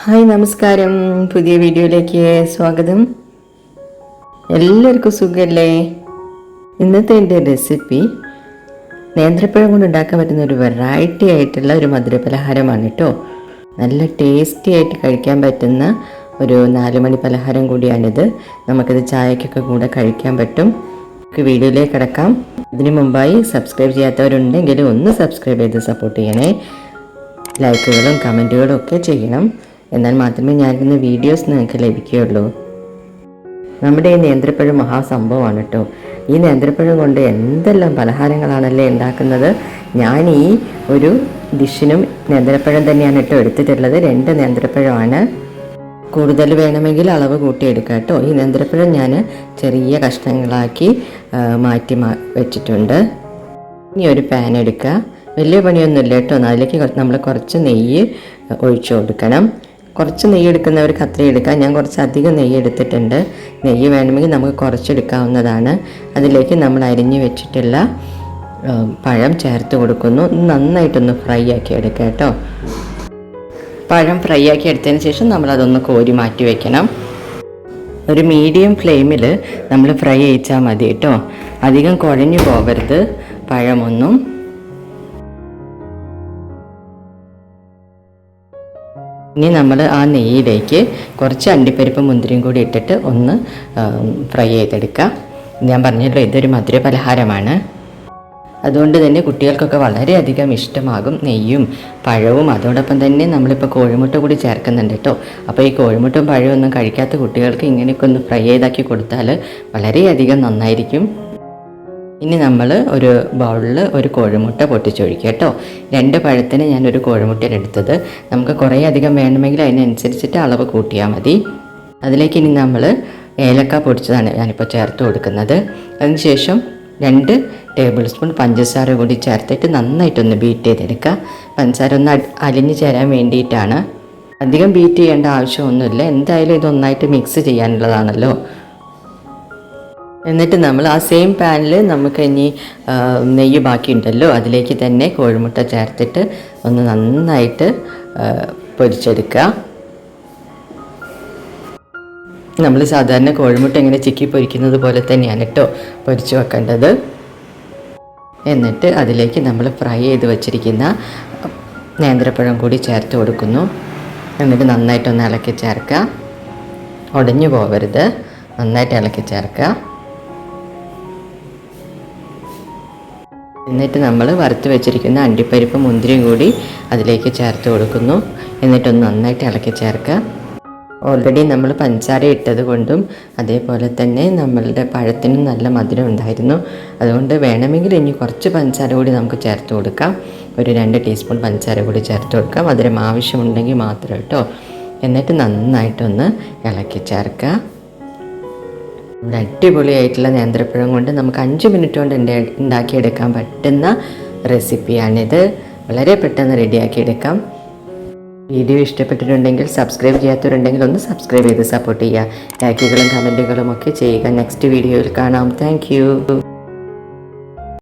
Hi നമസ്കാരം. പുതിയ വീഡിയോയിലേക്ക് സ്വാഗതം. എല്ലാവർക്കും സുഖമല്ലേ ഇന്നത്തെ എന്റെ റെസിപ്പി നേന്ത്രപ്പഴം കൊണ്ട് ഉണ്ടാക്കാൻ പറ്റുന്ന ഒരു വെറൈറ്റി ആയിട്ടുള്ള ഒരു മധുരപലഹാരമാണ് കേട്ടോ. നല്ല ടേസ്റ്റി ആയിട്ട് കഴിക്കാൻ പറ്റുന്ന ഒരു നാലുമണി പലഹാരം കൂടിയാണിത്. നമുക്കിത് ചായക്കൊക്കെ കൂടെ കഴിക്കാൻ പറ്റും. നമുക്ക് വീഡിയോയിലേക്ക് കിടക്കാം. ഇതിനു മുമ്പായി സബ്സ്ക്രൈബ് ചെയ്യാത്തവരുണ്ടെങ്കിൽ ഒന്ന് സബ്സ്ക്രൈബ് ചെയ്ത് സപ്പോർട്ട് ചെയ്യണേ. ലൈക്കുകളും കമന്റുകളും ഒക്കെ ചെയ്യണം. എന്നാൽ മാത്രമേ ഞാനിരുന്ന വീഡിയോസ് നിങ്ങൾക്ക് ലഭിക്കുകയുള്ളൂ. നമ്മുടെ ഈ നേന്ത്രപ്പഴം മഹാസംഭവമാണ് കേട്ടോ. ഈ നേന്ത്രപ്പഴം കൊണ്ട് എന്തെല്ലാം പലഹാരങ്ങളാണല്ലേ ഉണ്ടാക്കുന്നത്? ഞാൻ ഈ ഒരു ഡിഷിനും നേന്ത്രപ്പഴം തന്നെയാണ് കേട്ടോ എടുത്തിട്ടുള്ളത്. രണ്ട് നേന്ത്രപ്പഴമാണ്. കൂടുതൽ വേണമെങ്കിൽ അളവ് കൂട്ടിയെടുക്കുക കേട്ടോ. ഈ നേന്ത്രപ്പഴം ഞാൻ ചെറിയ കഷ്ണങ്ങളാക്കി മാറ്റി വെച്ചിട്ടുണ്ട്. ഇനി ഒരു പാൻ എടുക്കുക വലിയ പണിയൊന്നുമില്ല കേട്ടോ. അതിലേക്ക് നമ്മൾ കുറച്ച് നെയ്യ് ഒഴിച്ചു കൊടുക്കണം. കുറച്ച് നെയ്യ് എടുക്കുന്നവർക്ക് അത്രയും എടുക്കാം. ഞാൻ കുറച്ച് അധികം നെയ്യ് എടുത്തിട്ടുണ്ട്. നെയ്യ് വേണമെങ്കിൽ നമുക്ക് കുറച്ചെടുക്കാവുന്നതാണ് അതിലേക്ക് നമ്മൾ അരിഞ്ഞു വെച്ചിട്ടുള്ള പഴം ചേർത്ത് കൊടുക്കുന്നു. നന്നായിട്ടൊന്ന് ഫ്രൈ ആക്കി എടുക്കുക കേട്ടോ. പഴം ഫ്രൈ ആക്കി എടുത്തതിന് ശേഷം നമ്മളതൊന്ന് കോരി മാറ്റി വയ്ക്കണം ഒരു മീഡിയം ഫ്ലെയിമിൽ നമ്മൾ ഫ്രൈ അയച്ചാൽ മതി കേട്ടോ. അധികം കുഴഞ്ഞു പോകരുത്. പഴമൊന്നും ഇനി നമ്മൾ ആ നെയ്യിലേക്ക് കുറച്ച് അണ്ടിപ്പരിപ്പ് മുന്തിരിയും കൂടി ഇട്ടിട്ട് ഒന്ന് ഫ്രൈ ചെയ്തെടുക്കുക ഞാൻ പറഞ്ഞല്ലോ ഇതൊരു മധുര പലഹാരമാണ്. അതുകൊണ്ട് തന്നെ കുട്ടികൾക്കൊക്കെ വളരെയധികം ഇഷ്ടമാകും നെയ്യും പഴവും. അതോടൊപ്പം തന്നെ നമ്മളിപ്പോൾ കോഴിമുട്ട കൂടി ചേർക്കുന്നുണ്ട് കേട്ടോ. അപ്പോൾ ഈ കോഴിമുട്ടും പഴവും ഒന്നും കഴിക്കാത്ത കുട്ടികൾക്ക് ഇങ്ങനെയൊക്കെ ഒന്ന് ഫ്രൈ ചെയ്താക്കി കൊടുത്താൽ വളരെയധികം നന്നായിരിക്കും. ഇനി നമ്മൾ ഒരു ബൗളിൽ ഒരു കോഴിമുട്ട പൊട്ടിച്ചൊഴിക്കുക കേട്ടോ. രണ്ട് പഴത്തിന് ഞാനൊരു കോഴിമുട്ടയാണ് എടുത്തത്. നമുക്ക് കുറേ അധികം വേണമെങ്കിൽ അതിനനുസരിച്ചിട്ട് അളവ് കൂട്ടിയാൽ മതി. അതിലേക്ക് ഇനി നമ്മൾ ഏലക്ക പൊടിച്ചതാണ് ഞാനിപ്പോൾ ചേർത്ത് കൊടുക്കുന്നത്. അതിനുശേഷം രണ്ട് ടേബിൾ സ്പൂൺ പഞ്ചസാര കൂടി ചേർത്തിട്ട് നന്നായിട്ടൊന്ന് ബീറ്റ് ചെയ്തെടുക്കുക. പഞ്ചസാര ഒന്ന് അലിഞ്ഞ് ചേരാൻ വേണ്ടിയിട്ടാണ്. അധികം ബീറ്റ് ചെയ്യേണ്ട ആവശ്യമൊന്നുമില്ല. എന്തായാലും ഇതൊന്നായിട്ട് മിക്സ് ചെയ്യാനുള്ളതാണല്ലോ. എന്നിട്ട് നമ്മൾ ആ സെയിം പാനിൽ നമുക്ക് ഇനി നെയ്യ് ബാക്കിയുണ്ടല്ലോ അതിലേക്ക് തന്നെ കോഴിമുട്ട ചേർത്തിട്ട് ഒന്ന് നന്നായിട്ട് പൊരിച്ചെടുക്കുക. നമ്മൾ സാധാരണ കോഴിമുട്ട ഇങ്ങനെ ചിക്കി പൊരിക്കുന്നത് പോലെ തന്നെയാണ് കേട്ടോ പൊരിച്ചു വെക്കേണ്ടത്. എന്നിട്ട് അതിലേക്ക് നമ്മൾ ഫ്രൈ ചെയ്ത് വെച്ചിരിക്കുന്ന നേന്ത്രപ്പഴം കൂടി ചേർത്ത് കൊടുക്കുന്നു. എന്നിട്ട് നന്നായിട്ടൊന്ന് ഇളക്കി ചേർക്കുക. ഉടഞ്ഞു പോകരുത്. നന്നായിട്ട് ഇളക്കി ചേർക്കുക. എന്നിട്ട് നമ്മൾ വറുത്ത് വെച്ചിരിക്കുന്ന അണ്ടിപ്പരിപ്പ് മുന്തിരിയും കൂടി അതിലേക്ക് ചേർത്ത് കൊടുക്കുന്നു. എന്നിട്ടൊന്ന് നന്നായിട്ട് ഇളക്കി ചേർക്കുക. ഓൾറെഡി നമ്മൾ പഞ്ചസാര ഇട്ടത് കൊണ്ടും അതേപോലെ തന്നെ നമ്മളുടെ പഴത്തിനും നല്ല മധുരം ഉണ്ടായിരുന്നു. അതുകൊണ്ട് വേണമെങ്കിൽ ഇനി കുറച്ച് പഞ്ചസാര കൂടി നമുക്ക് ചേർത്ത് കൊടുക്കാം. ഒരു രണ്ട് ടീസ്പൂൺ പഞ്ചസാര കൂടി ചേർത്ത് കൊടുക്കാം. മധുരം ആവശ്യമുണ്ടെങ്കിൽ മാത്രം കേട്ടോ. എന്നിട്ട് നന്നായിട്ടൊന്ന് ഇളക്കി ചേർക്കുക. നമ്മുടെ അടിപൊളിയായിട്ടുള്ള നേന്ത്രപ്പഴം കൊണ്ട് നമുക്ക് അഞ്ച് മിനിറ്റ് കൊണ്ട് ഉണ്ടാ- ഉണ്ടാക്കിയെടുക്കാൻ പറ്റുന്ന റെസിപ്പിയാണിത്. വളരെ പെട്ടെന്ന് റെഡിയാക്കിയെടുക്കാം. വീഡിയോ ഇഷ്ടപ്പെട്ടിട്ടുണ്ടെങ്കിൽ സബ്സ്ക്രൈബ് ചെയ്യാത്തവരുണ്ടെങ്കിൽ ഒന്ന് സബ്സ്ക്രൈബ് ചെയ്ത് സപ്പോർട്ട് ചെയ്യുക. ലൈക്കുകളും കമന്റുകളും ഒക്കെ ചെയ്യുക. നെക്സ്റ്റ് വീഡിയോയിൽ കാണാം. താങ്ക്